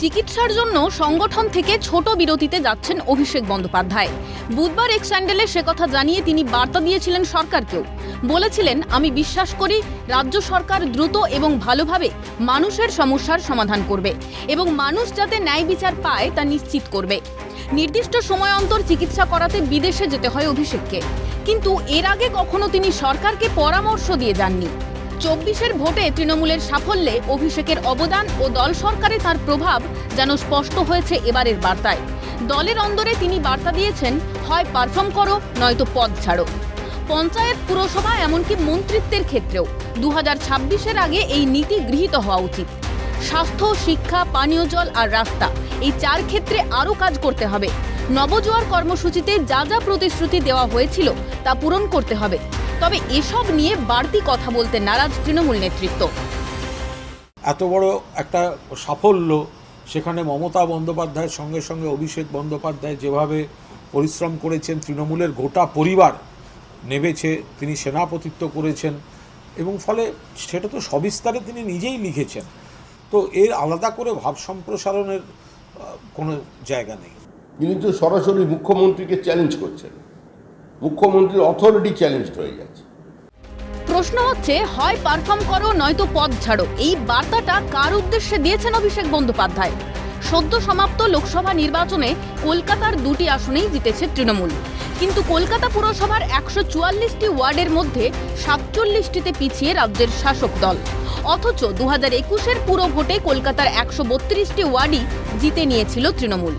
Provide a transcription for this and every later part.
চিকিৎসার জন্য সংগঠন থেকে ছোট বিরতিতে যাচ্ছেন অভিষেক বন্দ্যোপাধ্যায়। বুধবার এক স্যান্ডেলে সে কথা জানিয়ে তিনি বার্তা দিয়েছিলেন সরকারকেও। বলেছিলেন, আমি বিশ্বাস করি রাজ্য সরকার দ্রুত এবং ভালোভাবে মানুষের সমস্যার সমাধান করবে এবং মানুষ যাতে ন্যায় বিচার পায় তা নিশ্চিত করবে। নির্দিষ্ট সময় অন্তর চিকিৎসা করাতে বিদেশে যেতে হয় অভিষেককে। কিন্তু এর আগে কখনো তিনি সরকারকে পরামর্শ দিয়ে যাননি। চব্বিশের ভোটে তৃণমূলের সাফল্যে অভিষেকের অবদান ও দল সরকারে তার প্রভাব যেন স্পষ্ট হয়েছে এবারের বার্তায়। দলের অন্দরে তিনি বার্তা দিয়েছেন, হয় পারফর্ম করো, নয়তো পদ ছাড়ো। পঞ্চায়েত পুরসভা এমনকি মন্ত্রিত্বের ক্ষেত্রেও দু হাজার আগে এই নীতি গৃহীত হওয়া উচিত। স্বাস্থ্য, শিক্ষা, পানীয় জল আর রাস্তা, এই চার ক্ষেত্রে আরও কাজ করতে হবে। নবজোয়ার কর্মসূচিতে যা যা প্রতিশ্রুতি দেওয়া হয়েছিল তা পূরণ করতে হবে। তবে এসব নিয়ে বাড়তি কথা বলতে নারাজ তৃণমূল নেতৃত্ব। এত বড় একটা সাফল্য সেখানে মমতা বন্দ্যোপাধ্যায়ের সঙ্গে সঙ্গে অভিষেক বন্দ্যোপাধ্যায় যেভাবে পরিশ্রম করেছেন তৃণমূলের গোটা পরিবার নেমেছে তিনি সেনাপতিত্ব করেছেন এবং ফলে সেটা তো সবিস্তারে তিনি নিজেই লিখেছেন। তো এর আলাদা করে ভাব সম্প্রসারণের কোনো জায়গা নেই। তিনি তো সরাসরি মুখ্যমন্ত্রীকে চ্যালেঞ্জ করছেন। মুখ্যমন্ত্রীর অথরিটি চ্যালেঞ্জ হয়ে যাচ্ছে প্রশ্ন হচ্ছে, হয় পারফর্ম করো, নয়তো পদ ছাড়ো। এই বার্তাটা কার উদ্দেশ্যে দিয়েছেন অভিষেক বন্দ্যোপাধ্যায়? সদ্য সমাপ্ত লোকসভা নির্বাচনে কলকাতার দুটি আসনেই জিতেছে তৃণমূল। কিন্তু কলকাতা পুরসভার একশো চুয়াল্লিশটি ওয়ার্ডের মধ্যে সাতচল্লিশটিতে পিছিয়ে রাজ্যের শাসক দল। অথচ দু হাজার একুশের পুরো ভোটে কলকাতার একশো বত্রিশটি ওয়ার্ডই জিতে নিয়েছিল তৃণমূল।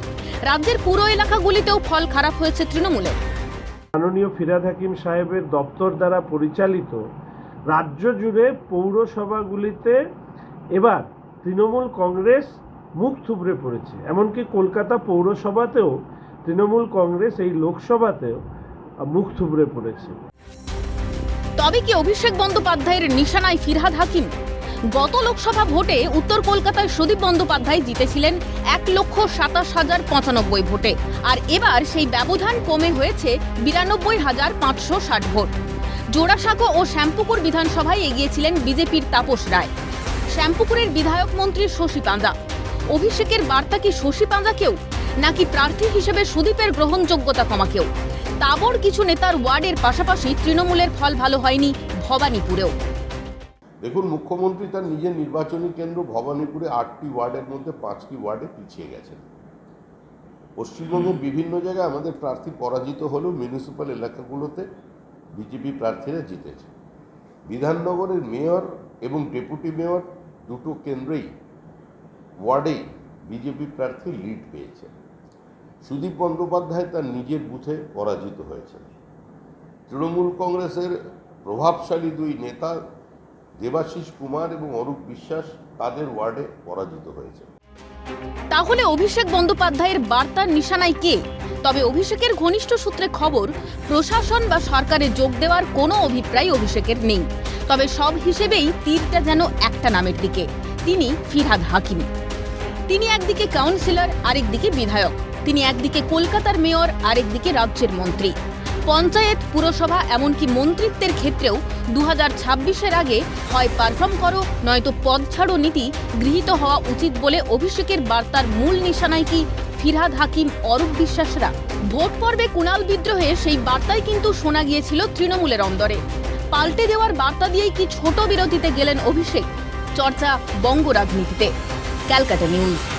রাজ্যের পুরো এলাকাগুলিতেও ফল খারাপ হয়েছে তৃণমূলের। মাননীয় ফিরাদ হাকিম সাহেবের দপ্তর দ্বারা পরিচালিত রাজ্য জুড়ে পৌরসভাগুলিতে এবার তৃণমূল কংগ্রেস মুখ থুবড়ে পড়েছে। এমনকি কলকাতা পৌরসভাতেও তৃণমূল কংগ্রেস এই লোকসভাতেও মুখ থুবড়ে পড়েছে। তবে কি অভিষেক বন্দ্যোপাধ্যায়ের নিশানায় ফিরহাদ হাকিম গত লোকসভা ভোটে উত্তর কলকাতায় সুদীপ বন্দ্যোপাধ্যায় জিতেছিলেন এক লক্ষ সাতাশ হাজার পঁচানব্বই ভোটে। আর এবার সেই ব্যবধান কমে হয়েছে বিরানব্বই হাজার পাঁচশো ষাট ভোট। জোড়াসাঁকো ও শ্যামপুকুর বিধানসভায় এগিয়েছিলেন বিজেপির তাপস রায়। শ্যামপুকুরের বিধায়ক মন্ত্রী শশী পাঁজা। অভিষেকের বার্তা কি শশী পাঁজাকেও নাকি প্রার্থী হিসেবে সুদীপের গ্রহণযোগ্যতা কমাকেও তাবর কিছু নেতার ওয়ার্ডের পাশাপাশি তৃণমূলের ফল ভালো হয়নি ভবানীপুরেও। দেখুন মুখ্যমন্ত্রী তার নিজের নির্বাচনী কেন্দ্র ভবানীপুরে আটটি ওয়ার্ডের মধ্যে পাঁচটি ওয়ার্ডে পিছিয়ে গেছেন। পশ্চিমবঙ্গের বিভিন্ন জায়গায় আমাদের প্রার্থী পরাজিত হলেও মিউনিসিপ্যাল এলাকাগুলোতে বিজেপি প্রার্থীরা জিতেছে। বিধাননগরের মেয়র এবং ডেপুটি মেয়র দুটো কেন্দ্রেই ওয়ার্ডেই বিজেপি প্রার্থী লিড পেয়েছে। সুদীপ বন্দ্যোপাধ্যায় তার নিজের বুথে পরাজিত হয়েছেন। তৃণমূল কংগ্রেসের প্রভাবশালী দুই নেতা দেবাশিস কুমার এবং অরূপ বিশ্বাস তাদের ওয়ার্ডে পরাজিত হয়েছে। তাহলে অভিষেক বন্দ্যোপাধ্যায়ের বার্তার নিশানায় কে? তবে অভিষেকের ঘনিষ্ঠ সূত্রে খবর, প্রশাসন বা সরকারে যোগ দেওয়ার কোনো অভিপ্রায় অভিষেকের নেই। তবে সব হিসেবেই তীরটা যেন একটা নামের দিকে। তিনি ফিরহাদ হাকিম। তিনি একদিকে কাউন্সিলর, আরেকদিকে বিধায়ক। তিনি একদিকে কলকাতার মেয়র, আরেকদিকে রাজ্যের মন্ত্রী। পঞ্চায়েত, পুরসভা, এমনকি মন্ত্রিত্বের ক্ষেত্রেও দু হাজার আগে হয় পারফর্ম করো, নয়তো পদ ছাড়ো নীতি গৃহীত হওয়া উচিত বলে অভিষেকের বার্তার মূল নিশানায় কি ফিরহাদ হাকিম, অরূপ বিশ্বাসরা? ভোট পর্বে কুণাল বিদ্রোহে সেই বার্তাই কিন্তু শোনা গিয়েছিল তৃণমূলের অন্দরে। পাল্টে দেওয়ার বার্তা দিয়েই কি ছোট বিরতিতে গেলেন অভিষেক? চর্চা বঙ্গ রাজনীতিতে। Calcutta News.